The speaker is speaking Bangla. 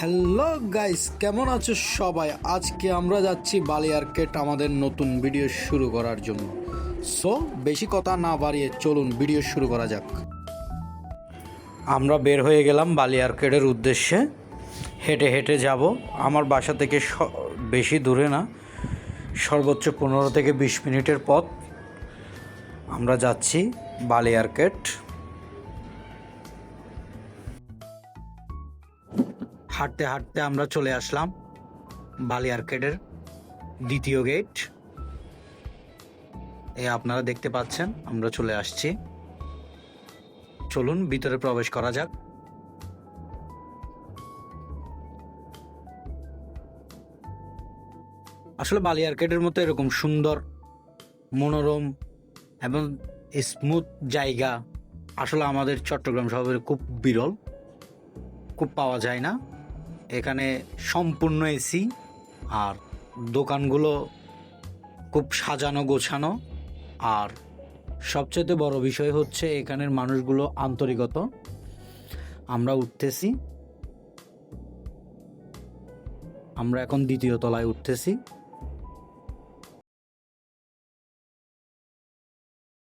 হ্যালো গাইস, কেমন আছো সবাই? আজকে আমরা যাচ্ছি বালিয়ারকেট আমাদের নতুন ভিডিও শুরু করার জন্য। সো বেশি কথা না বাড়িয়ে চলুন ভিডিও শুরু করা যাক। আমরা বের হয়ে গেলাম বালিয়ারকেটের উদ্দেশ্যে। হেঁটে হেঁটে যাব। আমার বাসা থেকে বেশি দূরে না। সর্বোচ্চ পনেরো থেকে বিশ মিনিটের পথ। আমরা যাচ্ছি বালিয়ারকেট। হাঁটতে হাঁটতে আমরা চলে আসলাম বালিয়ারকেটের দ্বিতীয় গেট। এ আপনারা দেখতে পাচ্ছেন, আমরা চলে আসছি। চলুন, ভিতরে প্রবেশ করা যাক। আসলে বালিয়ারকেটের মতো এরকম সুন্দর, মনোরম এবং স্মুথ জায়গা আসলে আমাদের চট্টগ্রাম শহরে খুব বিরল, খুব পাওয়া যায় না। এখানে সম্পূর্ণ এসি, আর দোকানগুলো খুব সাজানো গোছানো, আর সবচেয়ে বড় বিষয় হচ্ছে এখানের মানুষগুলো আন্তরিকত। আমরা উঠতেছি। আমরা এখন দ্বিতীয় তলায় উঠতেছি।